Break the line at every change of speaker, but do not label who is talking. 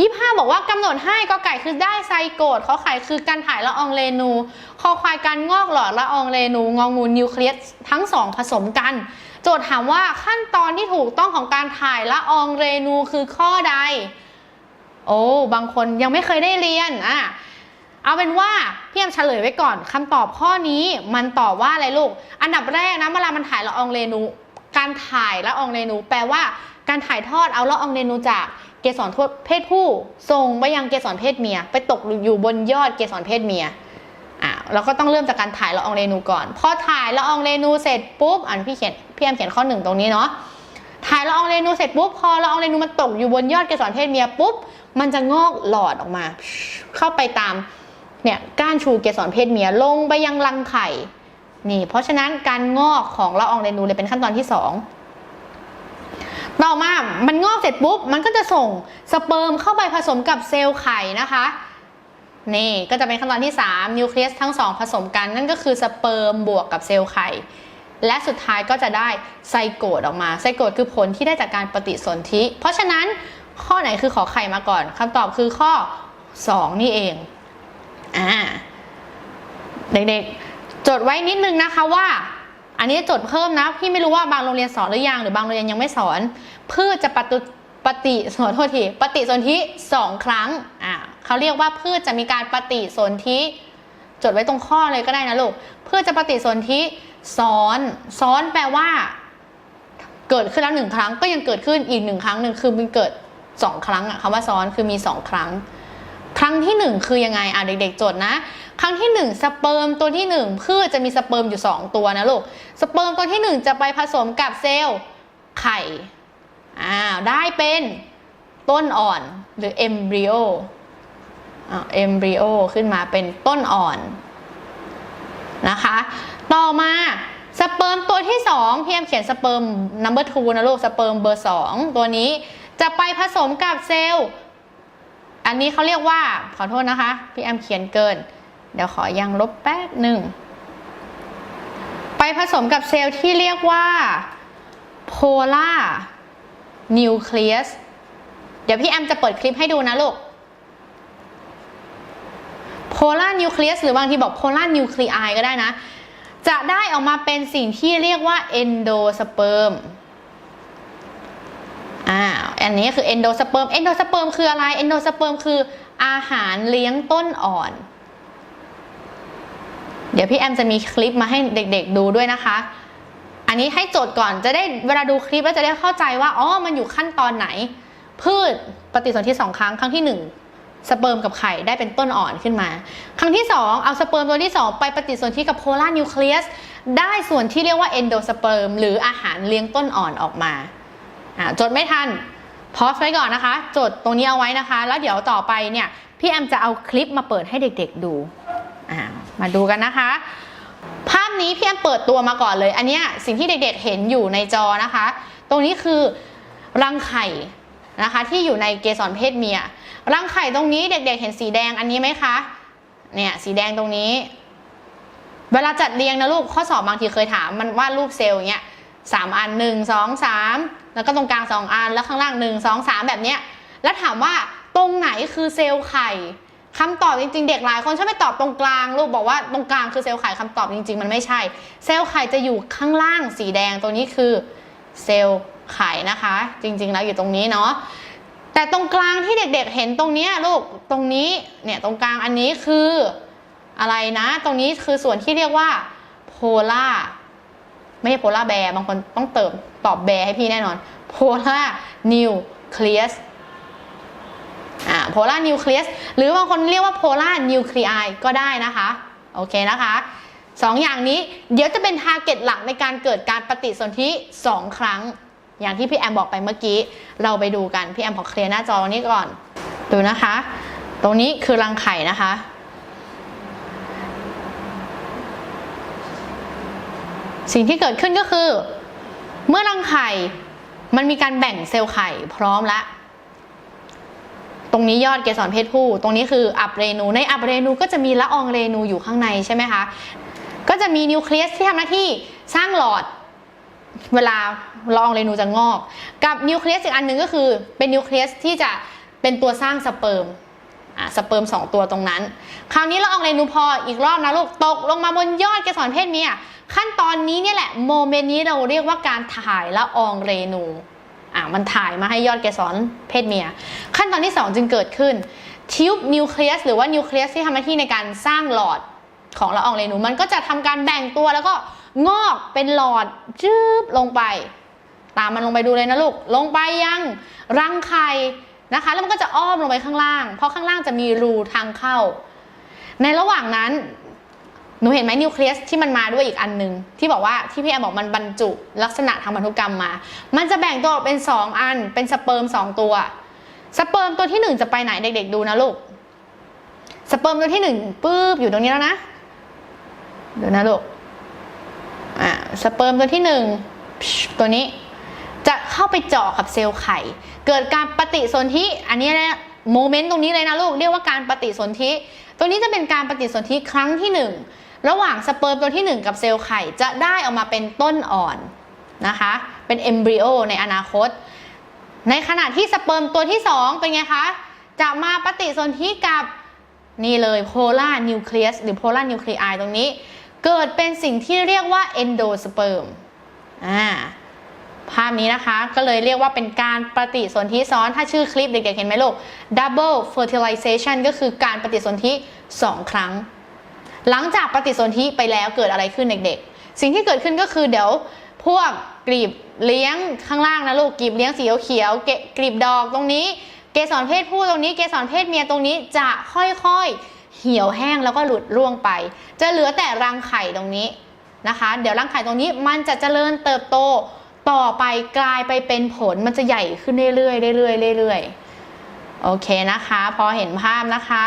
ยี่ห้าบอกว่ากำหนดให้ก็ไก่คือได้ไซโกดขอไข่คือการถ่ายละอองเรนูคอควายการงอกหลอดละอองเรนูงองูนิวเคลียสทั้งสองผสมกัน โจทย์ถามว่าขั้นตอนที่ถูกต้องของการถ่ายละอองเรนูคือข้อใด โอ้บางคนยังไม่เคยได้เรียนอะเอาเป็นว่าพี่ยมเฉลยไว้ก่อนคำตอบข้อนี้มันตอบว่าอะไรลูก อันดับแรกนะเวลามันถ่ายละอองเรนู การถ่ายละอองเรนู แปลว่า การถ่ายทอดเอาละอองเรนูจากเกสรเพศผู้ส่งไปยังเกสรเพศเมีย ไปตกอยู่บนยอดเกสรเพศเมียอะเราก็ต้องเริ่มจากการถ่ายละอองเรนูก่อน พอถ่ายละอองเรนูเสร็จปุ๊บอ่านพี่เขียนพี่แอมเขียนข้อหนึ่งตรงนี้เนาะถ่ายละอองเรนูเสร็จปุ๊บพอละอองเรนูมันตกอยู่บนยอดเกสรเพศเมียปุ๊บมันจะงอกหลอดออกมา เข้าไปตามเนี่ยก้านชูเกสรเพศเมียลงไปยังรังไข่นี่ เพราะฉะนั้นการงอกของละอองเรนูเลยเป็นขั้นตอนที่สอง ต่อมา มันงอกเสร็จปุ๊บ มันก็จะส่งสเปิร์มเข้าไปผสมกับเซลล์ไข่นะคะ นี่ก็จะเป็นขั้นตอนที่ 3 นิวเคลียสทั้งสองผสมกันนั่นก็คือสเปิร์มบวกกับเซลล์ไข่ และสุดท้ายก็จะได้ไซโกดออกมา ไซโกดคือผลที่ได้จากการปฏิสนธิ เพราะฉะนั้นข้อไหนคือขอไข่มาก่อนคำตอบคือข้อ 2 นี่เอง อ่า เด็กๆ จดไว้นิดนึงนะคะว่า อันนี้จดเพิ่มนะพี่ไม่รู้ว่าบางโรงเรียนสอนหรือยังหรือบางโรงเรียนยังไม่สอน พืชจะปฏิปฏิสนโทษทีปฏิสนธิสองครั้งอ่าเขาเรียกว่าพืชจะมีการปฏิสนธิจดไว้ตรงข้อเลยก็ได้นะลูกพืชจะปฏิสนธิซ้อนซ้อนแปลว่า เกิดขึ้นแล้วหนึ่งครั้ง ก็ยังเกิดขึ้นอีกหนึ่งครั้งหนึ่งคือมันเกิดสองครั้งอะคำว่าซ้อนคือมีสองครั้ง ครั้งที่หนึ่งคือยังไงอะเด็กๆจดนะ ครั้งที่หนึ่งสเปิร์มตัวที่หนึ่งพืชจะมีสเปิร์มอยู่สองตัวนะลูกสเปิร์มตัวที่หนึ่งจะไปผสมกับเซลล์ไข่อ้าวได้เป็นต้นอ่อนหรือเอมบริโออ่าเอมบริโอขึ้นมาเป็นต้นอ่อนนะคะ ต่อมาสเปิร์มตัวที่สองพี่แอมเขียนสเปิร์ม number two นะลูกสเปิร์มเบอร์สองตัวนี้จะไปผสมกับเซลล์ อันนี้เขาเรียกว่าขอโทษนะคะพี่แอมเขียนเกิน เดี๋ยวขอยังลบแป๊บหนึ่ง ไปผสมกับเซลล์ที่เรียกว่าโพล่านิวเคลียสเดี๋ยวพี่แอมจะเปิดคลิปให้ดูนะลูกโพล่านิวเคลียสหรือบางทีบอกโพล่านิวคลีไอก็ได้นะ จะได้ออกมาเป็นสิ่งที่เรียกว่าเอนโดสเปิร์ม อ่าอันนี้คือเอนโดสเปิร์มเอนโดสเปิร์มคืออะไรเอนโดสเปิร์มคืออาหารเลี้ยงต้นอ่อน เดี๋ยวพี่แอมจะมีคลิปมาให้เด็กๆดูด้วยนะคะ อันนี้ให้โจทย์ก่อนจะได้เวลาดูคลิปแล้วจะได้เข้าใจว่าอ๋อมันอยู่ขั้นตอนไหน พืชปฏิสนธิสองครั้งครั้งที่หนึ่งสเปิร์มกับไข่ได้เป็นต้นอ่อนขึ้นมา ครั้งที่สองเอาสเปิร์มตัวที่สองไปปฏิสนธิกับโพลาร์นิวเคลียสได้ส่วนที่เรียกว่าเอนโดสเปิร์มหรืออาหารเลี้ยงต้นอ่อนออกมา อ่าจดไม่ทันพอสไว้ก่อนนะคะ จดตรงนี้เอาไว้นะคะ แล้วเดี๋ยวต่อไปเนี่ยพี่แอมจะเอาคลิปมาเปิดให้เด็กๆดูอ่ามาดูกันนะคะ ภาพนี้พี่แอมเปิดตัวมาก่อนเลย อันนี้สิ่งที่เด็กๆเห็นอยู่ในจอนะคะ ตรงนี้คือรังไข่นะคะ ที่อยู่ในเกสรเพศเมียรังไข่ตรงนี้เด็กๆเห็นสีแดงอันนี้ไหมคะเนี่ยสีแดงตรงนี้ เวลาจัดเรียงนะลูกข้อสอบบางทีเคยถามมันวาดรูปเซลล์อย่างเงี้ยสามอันหนึ่งสองสาม แล้วก็ตรงกลางสองอันแล้วข้างล่างหนึ่งสองสามแบบเนี้ยแล้วถามว่าตรงไหนคือเซลล์ไข่คำตอบจริงๆ เด็กหลายคนชอบไปตอบตรงกลางลูกบอกว่าตรงกลางคือเซลล์ไข่คำตอบจริง ๆ มันไม่ใช่ เซลล์ไข่จะอยู่ข้างล่างสีแดงตัวนี้คือเซลล์ไข่นะคะ จริง ๆ แล้วอยู่ตรงนี้เนาะแต่ตรงกลางที่เด็กๆ เห็นตรงนี้ลูกตรงนี้เนี่ยตรงกลางอันนี้คืออะไรนะ ตรงนี้คือส่วนที่เรียกว่าโพล่า ไม่ใช่โพล่าแบร์บางคนต้องเติมตอบแบร์ให้พี่แน่นอนโพล่านิวเคลียสอ่าโพล่านิวเคลียสหรือบางคนเรียกว่าโพล่านิวคลีไอก็ได้นะคะ โอเคนะคะสองอย่างนี้เดี๋ยวจะเป็นทาร์เก็ตหลักในการเกิดการปฏิสนธิสองครั้ง อย่างที่พี่แอมบอกไปเมื่อกี้ เราไปดูกัน พี่แอมขอเคลียร์หน้าจอตรงนี้ก่อน ดูนะคะ ตรงนี้คือรังไข่นะคะ สิ่งที่เกิดขึ้นก็คือ เมื่อรังไข่มันมีการแบ่งเซลล์ไข่พร้อมแล้วตรงนี้ยอดเกสรเพศผู้ ตรงนี้คืออับเรนู ในอับเรนูก็จะมีละอองเรนูอยู่ข้างในใช่ไหมคะ ก็จะมีนิวเคลียสที่ทำหน้าที่สร้างหลอด เวลาละอองเรนูจะงอก กับนิวเคลียสอีกอันหนึ่งก็คือ เป็นนิวเคลียสที่จะเป็นตัวสร้างสเปิร์ม อะสเปิร์มสองตัวตรงนั้น คราวนี้ละอองเรนูพออีกรอบนะลูกตกลงมาบนยอดเกสรเพศเมียขั้นตอนนี้เนี่ยแหละโมเมนต์นี้เราเรียกว่าการถ่ายละอองเรนูอะมันถ่ายมาให้ยอดเกสรเพศเมีย ขั้นตอนที่ 2 จึงเกิดขึ้นทิวบ์นิวเคลียสหรือว่านิวเคลียสที่ทำหน้าที่ในการสร้างหลอดของละอองเรนูมันก็จะทำการแบ่งตัวแล้วก็งอกเป็นหลอดจืบลงไป ตามมันลงไปดูเลยนะลูก ลงไปยังรังไข่ นะคะ แล้วมันก็จะอ้อมลงไปข้างล่าง เพราะข้างล่างจะมีรูทางเข้า ในระหว่างนั้นหนูเห็นไหมนิวเคลียสที่มันมาด้วยอีกอันหนึ่งที่บอกว่าที่พี่แอมบอกมันบรรจุลักษณะทางพันธุกรรมมา มันจะแบ่งตัวออกเป็น 2 อัน เป็นสเปิร์ม2ตัว สเปิร์มตัวที่ 1 จะไปไหนเด็ก ๆ ดูนะลูก สเปิร์มตัวที่1ปื๊บอยู่ตรงนี้แล้วนะดูนะลูกอ่าสเปิร์มตัวที่หนึ่งตัวนี้ จะเข้าไปเจาะกับเซลล์ไข่ เกิดการปฏิสนธิอันนี้นะโมเมนต์ตรงนี้เลยนะลูกเรียกว่าการปฏิสนธิตัวนี้จะเป็นการปฏิสนธิครั้งที่หนึ่งระหว่างสเปิร์มตัวที่หนึ่งกับเซลล์ไข่จะได้ออกมาเป็นต้นอ่อนนะคะ เป็นเอมบริโอในอนาคต ในขณะที่สเปิร์มตัวที่สองเป็นไงคะจะมาปฏิสนธิกับนี่เลยโพลานิวเคลียสหรือโพลานิวคลีไอตรงนี้ เกิดเป็นสิ่งที่เรียกว่าเอนโดสเปิร์มอ่า ภาพนี้นะคะก็เลยเรียกว่าเป็นการปฏิสนธิซ้อน ถ้าชื่อคลิปเด็กๆเห็นไหมลูก double fertilization ก็คือการปฏิสนธิ 2 ครั้ง หลังจากปฏิสนธิไปแล้วเกิดอะไรขึ้นเด็กๆ สิ่งที่เกิดขึ้นก็คือเดี๋ยวพวกกลีบเลี้ยงข้างล่างนะลูกกลีบเลี้ยงสีเขียวเกกลีบดอกตรงนี้ เกสรเพศผู้ตรงนี้ เกสรเพศเมียตรงนี้จะค่อยๆ เหี่ยวแห้งแล้วก็หลุดร่วงไป จะเหลือแต่รังไข่ตรงนี้นะคะ เดี๋ยวรังไข่ตรงนี้มันจะเจริญเติบโต ต่อไปกลายไปเป็นผลมันจะใหญ่ขึ้นเรื่อยๆเรื่อยๆเรื่อยๆโอเคนะคะ พอเห็นภาพนะคะ